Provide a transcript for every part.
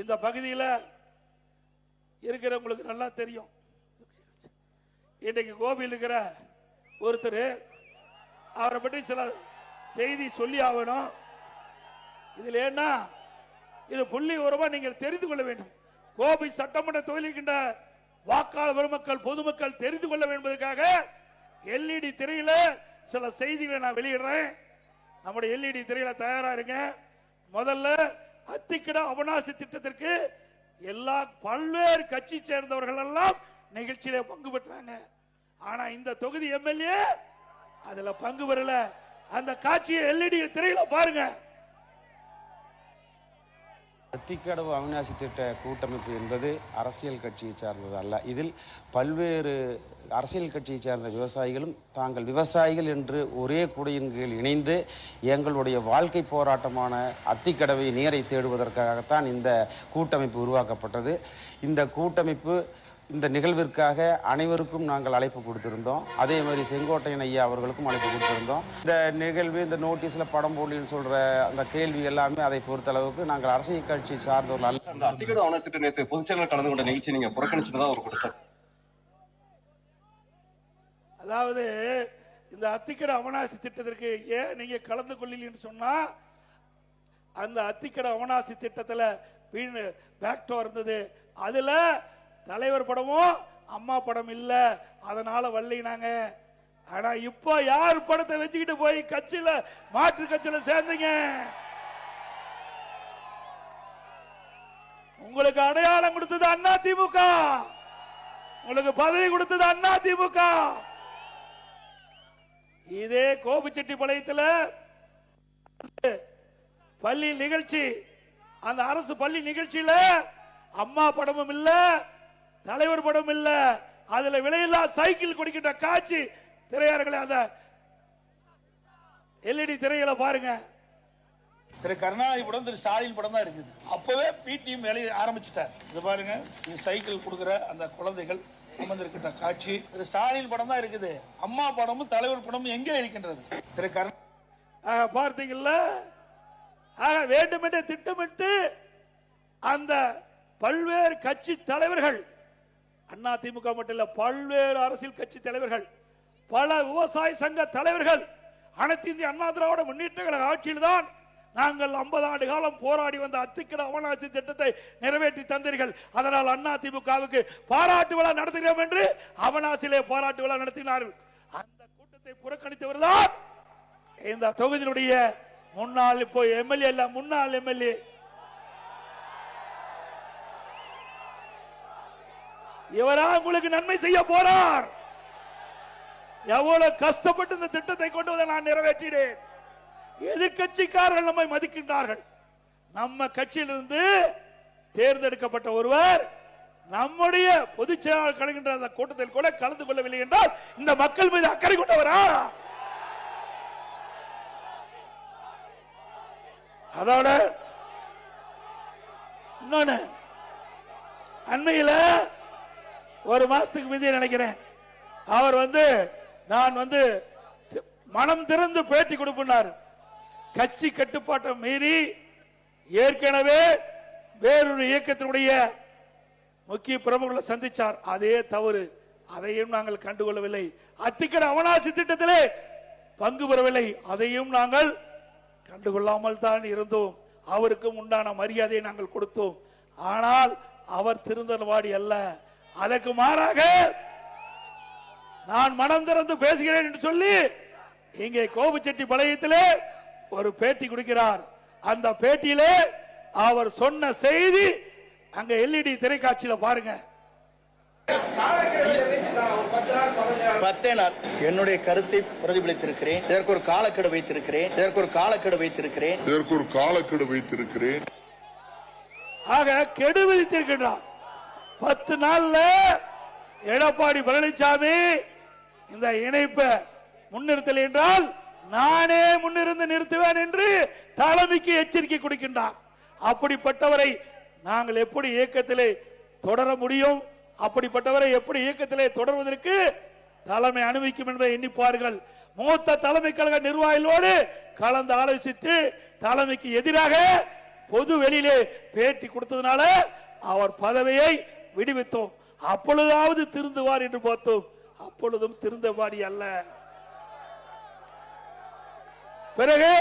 இந்த பகுதியில் இருக்கிறவங்களுக்கு நல்லா தெரியும். இன்றைக்கு கோபியில் இருக்கிற ஒருத்தர் அவரை பற்றி சில செய்தி சொல்லி ஆகணும். இதில் என்ன இது புள்ளி உரமா நீங்கள் தெரிந்து கொள்ள வேண்டும். கோபி சட்டமன்ற தொழிலுக்கின்ற வாக்காளர் பெருமக்கள் பொதுமக்கள் தெரிந்து கொள்ள வேண்டும் என்பதற்காக எல்இடி திரையில சில செய்திகளை நான் வெளியிடுறேன். நம்முடைய எல்இடி திரையில தயாரா இருங்க. முதல்ல அத்திக்கட அவனாசி திட்டத்திற்கு எல்லா பல்வேறு கட்சி சேர்ந்தவர்கள் எல்லாம் நிகழ்ச்சியில பங்கு பெற்றாங்க. ஆனா இந்த தொகுதி எம்எல்ஏ அதுல பங்கு பெறல. அந்த காட்சியை எல்இடி திரையில பாருங்க. அத்திக்கடவு அவிநாசி திட்ட கூட்டமைப்பு என்பது அரசியல் கட்சியை சார்ந்தது அல்ல. இதில் பல்வேறு அரசியல் கட்சியை சார்ந்த விவசாயிகளும் தாங்கள் விவசாயிகள் என்று ஒரே குடையின் கீழ் இணைந்து எங்களுடைய வாழ்க்கை போராட்டமான அத்திக்கடவை நீரை தேடுவதற்காகத்தான் இந்த கூட்டமைப்பு உருவாக்கப்பட்டது. இந்த கூட்டமைப்பு இந்த நிகழ்விற்காக அனைவருக்கும் நாங்கள் அழைப்பு கொடுத்திருந்தோம். அதே மாதிரி செங்கோட்டையன் ஐயா அவர்களுக்கும் அழைப்பு கொடுத்திருந்தோம். இந்த நிகழ்வு இந்த நோட்டீஸில் படம் போடலின்னு சொல்ற அந்த கேள்வி எல்லாமே அதை பொறுத்தளவுக்கு நாங்கள் அரசியல் கட்சி சார்ந்தவர்கள் அந்த அத்திக்கட ஆனஸ்ட் நேற்று பொதுச்செயலாளர் கலந்து கொண்ட நிகழ்ச்சி நீங்க புறக்கணிச்சுதான் ஒரு கொடுத்தார். அதாவது இந்த அத்திக்கடை அவனாசி திட்டத்திற்கு ஏன் நீங்க கலந்து கொள்ளலன்னு சொன்னா அந்த அத்திக்கடை அவனாசி திட்டத்துல பேக்டோ இருந்தது. அதுல தலைவர் படமும் அம்மா படம் இல்ல. அதனால வள்ளினாங்க. ஆனா இப்போ யார் படத்தை வச்சுக்கிட்டு போய் கட்சியில மாற்று கட்சியில சேர்ந்தீங்க? உங்களுக்கு அடையாளம் கொடுத்தது அண்ணா திமுக. உங்களுக்கு பதவி கொடுத்தது அண்ணா திமுக. இதே கோபிச்செட்டிப்பாளையத்துல பள்ளி நிகழ்ச்சி அந்த அரசு பள்ளி நிகழ்ச்சியில அம்மா படமும் இல்லை. தலைவர் படம் இல்ல. அதுல விலையில்லா சைக்கிள் கொடுக்கின்ற காட்சி. திரையாளர்களே அந்த எல்இடி திரையில பாருங்க. திரு கருணாநிதி படம் திரு ஸ்டாலின் படம் தான் இருக்குது. அப்பவே பிடிஎம் வேலையை ஆரம்பிச்சிட்டார். இது பாருங்க. இது சைக்கிள் கொடுக்கிற அந்த குழந்தைகள் அமர்ந்திருக்கின்ற காட்சி. திரு ஸ்டாலின் படம் தான் இருக்குது. அம்மா படமும் தலைவர் படமும் எங்கே இருக்கின்றது? திரு கருண் பார்த்தீங்கல்ல? ஆக வேண்டுமென்றே திட்டமிட்டு அந்த பல்வேறு கட்சி தலைவர்கள் அண்ணா திமுக மட்டும் இல்ல பல்வேறு அரசியல் கட்சி தலைவர்கள் பல விவசாய சங்க தலைவர்கள் அனைத்து இந்திய அண்ணா திராவிட முன்னேற்ற கழக ஆட்சியில் தான் நாங்கள் 50 ஆண்டு காலம் போராடி வந்த அத்திக்கட அவனாசி திட்டத்தை நிறைவேற்றி தந்தீர்கள். அதனால் அண்ணா திமுகவுக்கு பாராட்டு விழா நடத்துகிறோம் என்று அவனாசிலே பாராட்டு விழா நடத்தினார்கள். அந்த கூட்டத்தை புறக்கணித்தவர் தான் இந்த தொகுதியினுடைய முன்னாள் இப்போ எம்எல்ஏ முன்னாள் எம்எல்ஏ இவரா உங்களுக்கு நன்மை செய்ய போறார். எவ்வளவு கஷ்டப்பட்டு இந்த திட்டத்தை கொண்டு வந்து நான் நிறைவேற்றினேன். எதிர்கட்சிக்காரர்கள் நம்மை மதிக்கின்றார்கள். நம்ம கட்சியிலிருந்து தேர்ந்தெடுக்கப்பட்ட ஒருவர் நம்முடைய பொதுச் செயலாளர் கலகின்ற அந்த கூட்டத்தில் கூட கலந்து கொள்ளவில்லை என்றால் இந்த மக்கள் மீது அக்கறை கொண்டவரா? அதோட இன்னொன்னு அண்மையில் ஒரு மாசத்துக்கு முந்தைய நினைக்கிறேன். அவர் வந்து நான் வந்து மனம் திறந்து பேட்டி கொடுப்பினார் கட்சி கட்டுப்பாட்டை மீறி ஏற்கனவே வேறொரு இயக்கத்தினுடைய முக்கிய பிரமுகளை சந்திச்சார். அதே தவறு. அதையும் நாங்கள் கண்டுகொள்ளவில்லை. அத்திக்கட அவனாசி திட்டத்திலே பங்கு பெறவில்லை. அதையும் நாங்கள் கண்டுகொள்ளாமல் தான் இருந்தோம். அவருக்கும் உண்டான மரியாதையை நாங்கள் கொடுத்தோம். ஆனால் அவர் திருந்தல்வாடி அல்ல. அதற்கு மாறாக நான் மனம் திறந்து பேசுகிறேன் என்று சொல்லி இங்கே கோபுச்செட்டி பாளையத்திலே ஒரு பேட்டி கொடுக்கிறார். அந்த பேட்டியிலே அவர் சொன்ன செய்தி அங்க எல்இடி திரைக்காட்சியில பாருங்க. பத்தே நாள் என்னுடைய கருத்தை பிரதிபலித்திருக்கிறேன். இதற்கு ஒரு காலக்கெடு வைத்திருக்கிறேன். இதற்கு ஒரு காலக்கெடு வைத்திருக்கிறேன். இதற்கு ஒரு காலக்கெடு வைத்திருக்கிறேன். ஆக கெடு விதித்திருக்கின்றார். பத்து நாள்ல எடப்பாடி பழனிசாமி இந்த இணைப்பை முன்னிறுத்தல் என்றால் நானே முன்னிருந்து நிறுத்துவேன் என்று தலைமைக்கு எச்சரிக்கை கொடுக்கின்றார். அப்படிப்பட்டவரை நாங்கள் எப்படி இயக்கத்திலே தொடர முடியும்? அப்படிப்பட்டவரை எப்படி இயக்கத்திலே தொடர்வதற்கு தலைமை அனுமதிக்கும் என்பதை எண்ணிப்பார்கள் மூத்த தலைமை கழக நிர்வாகிகளோடு கலந்து ஆலோசித்து தலைமைக்கு எதிராக பொது வெளியிலே பேட்டி கொடுத்ததுனால அவர் பதவியை விடுவித்தோம். அப்பொழுதாவது திருந்துவார் என்று பார்த்தோம். அப்பொழுதும் திருந்தவாடி அல்ல. பிறகு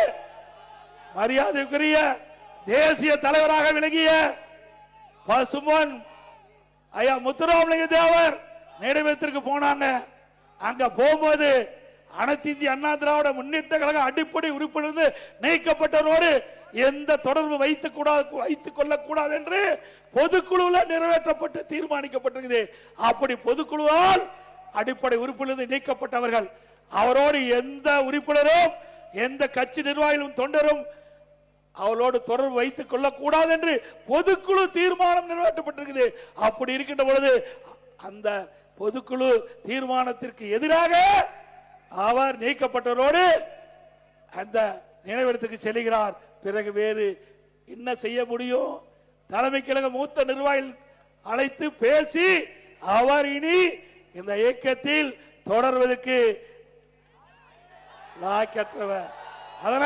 மரியாதைக்குரிய தேசிய தலைவராக விளங்கிய பசுமன் ஐயா முத்துராமலிங்க தேவர் நினைவகத்திற்கு போனாங்க. அங்க போகும்போது அனைத்து இந்திய அண்ணா திராவிட முன்னேற்ற கழக அடிப்படை உறுப்பினர் நீக்கப்பட்டவரோடு எந்த தொடர்பு வைத்துக் கூடாது வைத்துக் கொள்ளக்கூடாது என்று பொதுக்குழுவில் நிறைவேற்றப்பட்டு தீர்மானிக்கப்பட்டிருக்குது. அப்படி பொதுக்குழுவால் அடிப்படை உறுப்பிலிருந்து நீக்கப்பட்டவர்கள் அவரோடு எந்த உறுப்பினரும் எந்த கட்சி நிர்வாகிகளும் தொண்டரும் அவளோடு தொடர்பு வைத்துக் கொள்ளக்கூடாது என்று பொதுக்குழு தீர்மானம் நிறைவேற்றப்பட்டிருக்குது. அப்படி இருக்கின்ற பொழுது அந்த பொதுக்குழு தீர்மானத்திற்கு எதிராக அவர் நீக்கப்பட்டவரோடு அந்த நினைவிடத்துக்கு செல்கிறார். பிறகு வேறு என்ன செய்ய முடியும்? தலைமை கழக மூத்த நிர்வாகிகள் அழைத்து பேசி அவர் இனி இந்த இயக்கத்தில் தொடர்வதற்கு லாக்கற்றவர் அதனால்